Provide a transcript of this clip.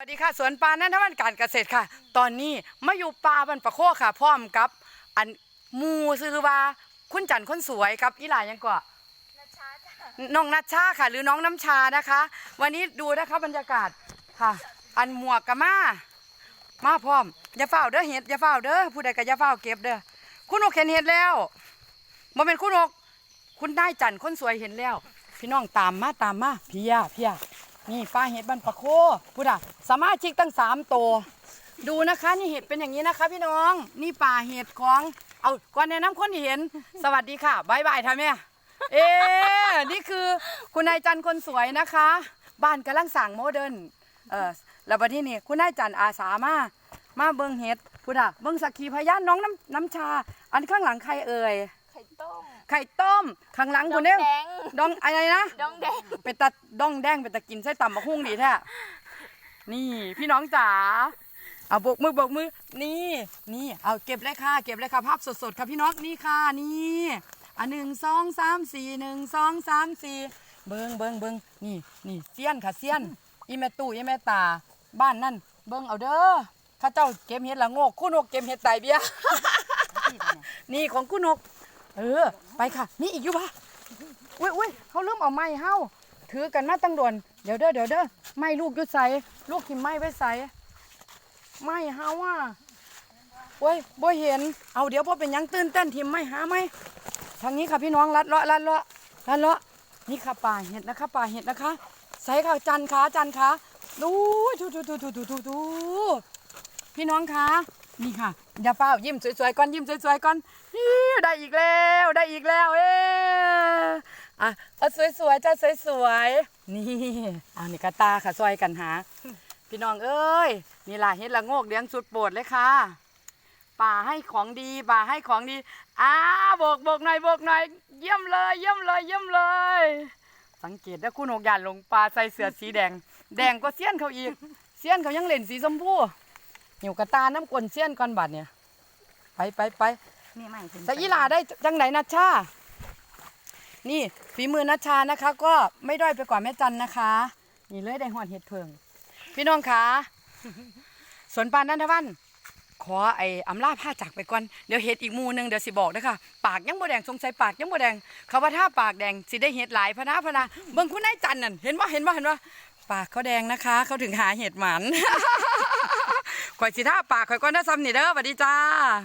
สวัสดีค่ะสวนปลานันทวันการเกษตรค่ะ ตอนนี้มาอยู่ป่าบันปะโคค่ะ พร้อมกับอันหมูซื้อว่าคุณจันทร์คนสวยกับอีหลายังกว่านัชชาจ้ะน้องนัชชาค่ะ หรือน้องน้ำชานะคะ วันนี้ดูนะคะบรรยากาศค่ะ อันหมวกกับมามาพร้อมอย่าเฝ้าเด้อเห็ดอย่าเฝ้าเด้อผู้ใดก็อย่าเฝ้าเก็บเด้อคุณนกเห็นเห็ดแล้วบ่เป็นคุณนกคุณได้จันทร์คนสวยเห็นแล้ว พี่น้องตามมาตามมาพี่ยาพี่ยา นี่ป้าเห็ดบ้านปะโคพูดอะสามารถชิกตั้งสามตัวดูนะคะนี่เห็ดเป็นอย่างนี้นะคะ พี่น้องนี่ป่าเห็ดของเอาก่อนแนะนำคนที่เห็น สวัสดีค่ะบายบายท่านแม่เอ๊นี่คือคุณนายจันทร์คนสวยนะคะ บ้านกำลังสั่งโมเดิร์นเออแล้วบัดที่นี่คุณนายจันทร์อาสามามาเบิงเห็ดพูดอะเบิงสักขีพยานน้องน้ำน้ำชา อันข้างหลังใครเอ่ย ไข่ต้มไข่ต้มข้างหลังคุณเนี่ยดองแดงดองอะไรนะดองแดงเป็นตาดองแดงเป็นตากินไส้ต่ำมะฮุ่งดีแท้นี่พี่น้องจ๋าเอาโบกมือโบกมือนี่นี่เอาเก็บเลยค่ะ เก็บเลยค่ะภาพสดๆค่ะพี่น้องนี่ค่ะนี่อันหนึ่งสองสามสี่หนึ่งสองสามสี่เบิงเบิงเบิงนี่นี่เซียนค่ะเซียนอีแม่ตู่อีแม่ตา บ้านนั่นเบิงเอาเด้อข้าเจ้าเก็บเห็ดละโงกคู่นกเก็บเห็ดไตเบี้ยนี่ของคู่นก เออ ไปค่ะ นี่อีกอยู่ปะอุ้ยอุ้ยเขาลืมเอาไม้เฮาถือกันมาตั้งโดนเดี๋ยวเด้อเดี๋ยวเด้อไม้ลูกอยุดใส่ลูกทิมไม้ไว้ใส่ไม้เฮาอะโอ้ยบ่เห็น เอาเดี๋ยวพอเป็นยังตื่นเต้นทิมไม้หาไม้ทางนี้ค่ะพี่น้องลัดเลาะลัดเลาะลัดเลาะนี่ค่ะป่าเห็ดนะคะ ป่าเห็ดนะคะใส่ค่ะจันขาจันขาดูดูดูดูดูดูดูดูพี่น้องคะนี่ค่ะอย่าเฝ้ายิ้มสวยๆก่อนยิ้มสวยๆก่อนได้อีกแล้ว อีกแล้วเอ๊ะอะเอาสวยๆจ้าสวยๆนี่อ่านี่กระตาค่ะซอยกันหา พี่น้องเอ้ยนี่ล่ะเฮ็ดละโงกเลี้ยงสุดโปรดเลยค่ะ ป่าให้ของดีป่าให้ของดีอ้าโบกโบกหน่อยโบกหน่อย เยี่ยมเลย เยี่ยมเลยเยี่ยมเลย สังเกตนะคุณนกยานลงปลาใส่เสื้อสีแดง แดงก็เสี้ยนเขาอีกเสี้ยนเขายังเล่นสีชมพูหิวกระตาน้ำกลนเสี้ยนก่อนบัดเนี่ยไปไปไป มีใหม่ถึงแต่อีหลาได้จังไหนนัชชา นี่ฝีมือนัชชานะคะ ก็ไม่ด้อยไปกว่าแม่จันนะคะ นี่เลยได้หอดเห็ดเพิง พี่น้องคะสวนปานนันทวัน ขอไอ้อำลาผ้าจากไปก่อน เดี๋ยวเห็ดอีกมูนึงเดี๋ยวสิบอกนะคะปากยังบ่แดงสงสัยปากยังบ่แดงเขาว่าถ้าปากแดงสิได้เห็ดหลายพะนาพะนาเบิ่งคุณนายจันนั่นเห็นว่าเห็นว่าเห็นว่าปากเขาแดงนะคะ เขาถึงหาเห็ดหมันข่อยสิท่าปากข่อยก็น่าซ้ำนี่เด้อสวัสดีจ้า